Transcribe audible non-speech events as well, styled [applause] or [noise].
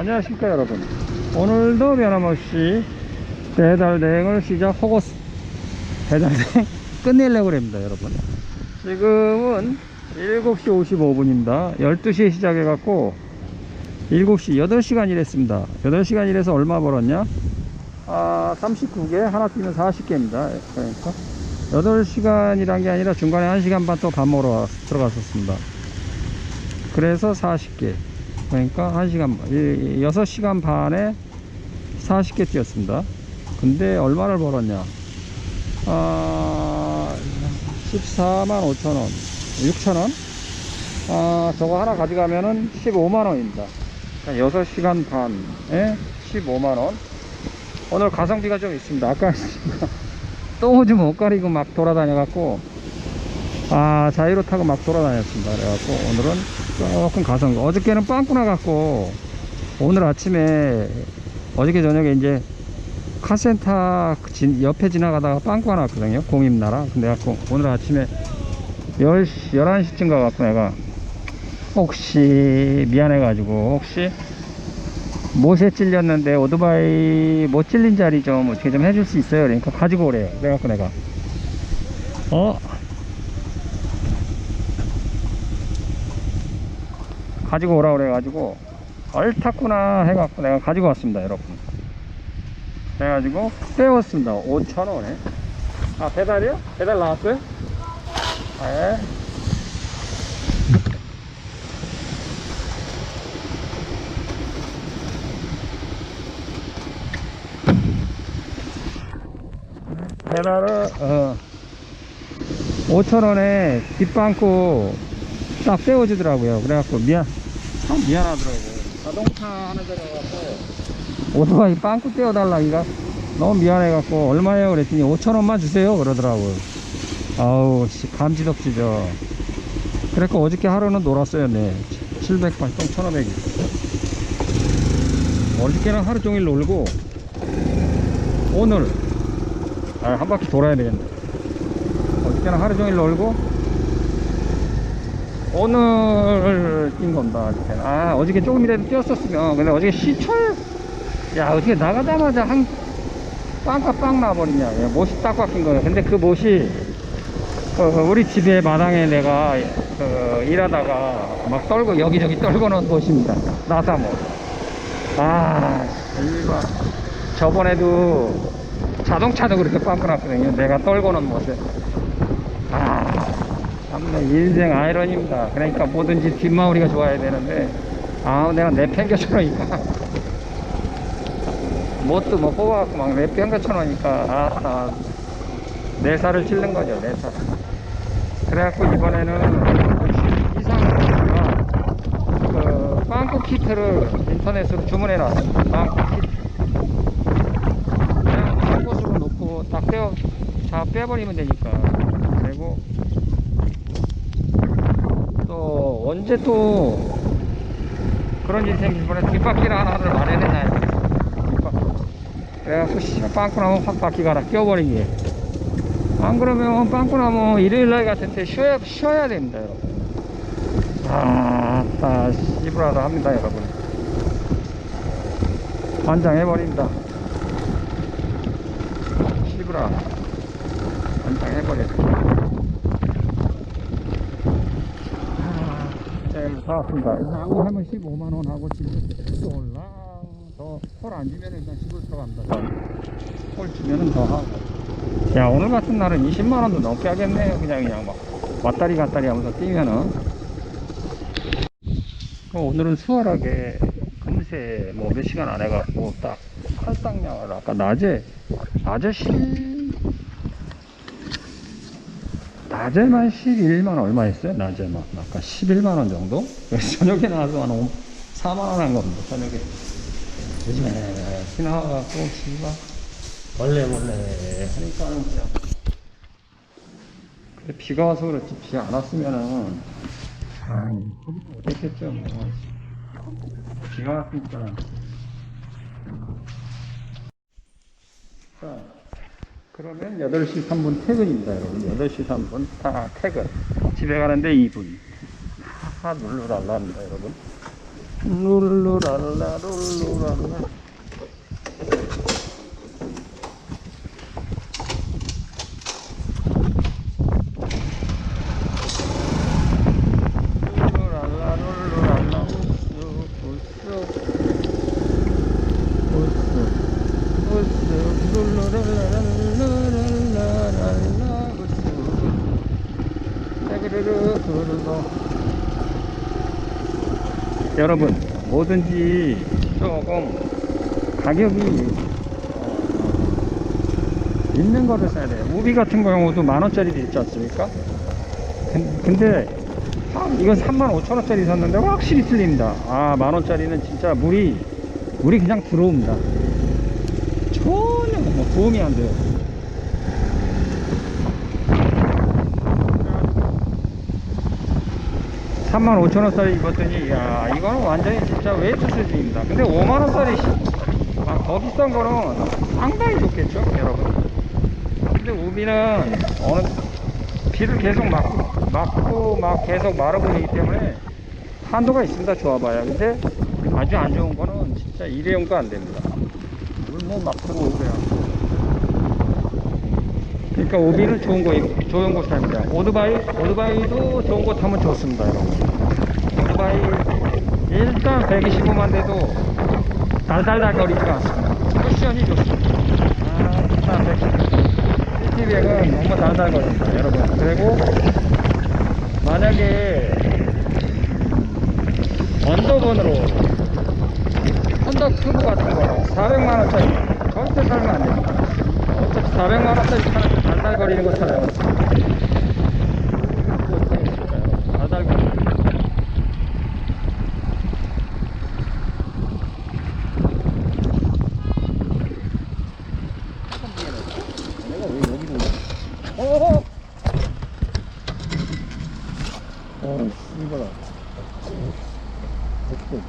안녕하십니까 여러분. 오늘도 변함없이 배달 대행을 시작하고 배달 대행 [laughs] 끝내려고 합니다 여러분. 지금은 7시 55분입니다. 12시에 시작해 갖고 7시 8시간 일했습니다. 8시간 일해서 얼마 벌었냐? 아 39개 하나 뛰면 40개입니다. 그러니까 8시간이란 게 아니라 중간에 1시간 반 또 밥 먹으러 와- 들어갔었습니다. 그래서 40개 그러니까 1시간 반, 6시간 반에 40개 뛰었습니다. 근데 얼마를 벌었냐? 아 14만 5천원 6천원? 아 저거 하나 가져가면은 15만원입니다. 6시간 반에 15만원. 오늘 가성비가 좀 있습니다. 아까 똥오줌 못 가리고 막 돌아다녀 갖고 아 자유로 타고 막 돌아다녔습니다. 그래갖고 오늘은 조금 가성 어저께는 빵꾸 나 갖고 오늘 아침에 어저께 저녁에 이제 카센터 진- 옆에 지나가다가 빵꾸가 났거든요. 공임나라. 근데 갖고 오늘 아침에 10시 11시쯤 가갖고 내가 혹시 미안해 가지고 혹시 못에 찔렸는데 오토바이 못 찔린 자리 좀 어떻게 좀 해줄 수 있어요? 그러니까 가지고 오래요 그래갖고 내가 어 가지고 오라 그래가지고 얼탔구나 해갖고 내가 가지고 왔습니다 여러분. 그래가지고 떼웠습니다. 5천원에. 아 배달이요? 배달 나왔어요? 네. 배달을 어 5천원에 뒷방구 딱 떼어주더라고요. 그래갖고 미안 참 미안하더라고요 자동차 하는 데가 가서 오토바이 빵꾸 떼어달라기가 너무 미안해갖고 얼마예요? 그랬더니 5천원만 주세요. 그러더라고요. 아우 씨 감지덕지죠. 그래갖고 어저께 하루는 놀았어요 네. 700번 똥 1500이. 어저께는 하루 종일 놀고 오늘 아, 한 바퀴 돌아야 되겠네. 어저께는 하루 종일 놀고 오늘 뛴 겁니다 어저께는 아 어저께 조금이라도 뛰었었으면. 근데 어저께 시철 야 어떻게 나가자마자 한 빵과 빵 나버리냐. 야, 못이 딱 박힌 거예요. 근데 그 못이 그, 우리 집에 마당에 내가 그, 일하다가 막 떨고 여기저기 떨고 놓은 못입니다. 나사못. 아 이거 저번에도 자동차도 그렇게 빵꾸 났거든요. 내가 떨고 놓은 못에. 아 참내 인생 아이러니입니다. 그러니까 뭐든지 뒷마무리가 좋아야 되는데 아 내가 내팽겨쳐 놓으니까. 뭣도 못 뽑아갖고 막 내팽겨쳐 놓으니까 아, 내 살을 찔른 거죠 내살. 그래갖고 이번에는 이상하가 그 빵꾸 키트를 인터넷으로 주문해 놨습니다. 빵꾸 키트. 그냥 한 곳으로 놓고 딱 떼어 자 빼버리면 되니까 그리고 또 언제 또 그런 생길 뻔해 뒷바퀴를 하나를 돼 뒷바퀴. 그래갖고 씨, 빵꾸 나면 확 바퀴가 하나 껴버리게 안 그러면 빵꾸 나면 일요일날 같은 때 쉬어야, 쉬어야 됩니다 여러분. 아따 씨부라도 합니다 여러분. 환장해버린다. 씨부라. 환장해버려 네, 다 왔습니다. 하고 하면 15만 원 하고 집에 또 올라. 더홀안 주면 일단 집을 들어간다. 홀 주면은 더 하고. 야, 오늘 같은 날은 20만 원도 넘게 하겠네요. 그냥, 그냥 막 왔다리 갔다리 하면서 뛰면은. 어, 오늘은 수월하게 금세 뭐 몇 시간 안 해갖고 딱 할당량을 아까 낮에, 낮에 11, 낮에만 11만 얼마 했어요? 낮에만. 아까 11만 원 정도? 그래서 저녁에 나와서 한 4만 원 한 겁니다. 저녁에. 요즘에 비 나와갖고 씨발 원래 원래. 하니까는 그냥 근데 비가 와서 그렇지. 비 안 왔으면은 아이 어땠겠죠 뭐. 비가 왔으니까. 자 그러면 8시 3분 퇴근입니다, 여러분. 8시 3분 다 퇴근. 집에 가는데 2분. 하하, 눌러달랍니다, 여러분. 룰루랄라 룰루랄라 룰루랄라 우스 우스 우스 우스 룰루랄라 룰루랄라 우스 따그르르 그르르 여러분 뭐든지 조금 가격이 어, 있는 거를 사야 돼요. 무비 같은 경우도 만원짜리도 있지 않습니까? 근- 근데 아, 이건 3만 5천원짜리 샀는데 확실히 틀립니다. 아 만원짜리는 진짜 물이 물이 그냥 들어옵니다. 전혀 뭐 도움이 안 돼요 3만 5천 원짜리 입었더니 야 이거는 완전히 진짜 웨이트 수준입니다. 근데 5만 원짜리 아, 더 비싼 거는 상당히 좋겠죠 여러분? 근데 우비는 어느 비를 계속 맞고 맞고 막 계속 말아버리기 때문에 한도가 있습니다 좋아봐야. 근데 아주 안 좋은 거는 진짜 일회용도 안 됩니다. 물뭐 막 들어오고요 그러니까 오비는 좋은 거, 입- 좋은 거 삽니다. 오토바이, 오토바이도 좋은 거 타면 좋습니다. 오토바이, 일단 125만 돼도 달달달거리지가 않습니다. 쿠션이 좋습니다. 아, 일단 110. CT백은 너무 달달거립니다, 여러분. 그리고, 만약에, 언더번으로, 혼다 큐브 같은 거, 400만 원짜리, 절대 살면 안 됩니다. 어차피 400만 원짜리 차는 달달거리는 거잖아요. 달달거리는 이거라. 됐고.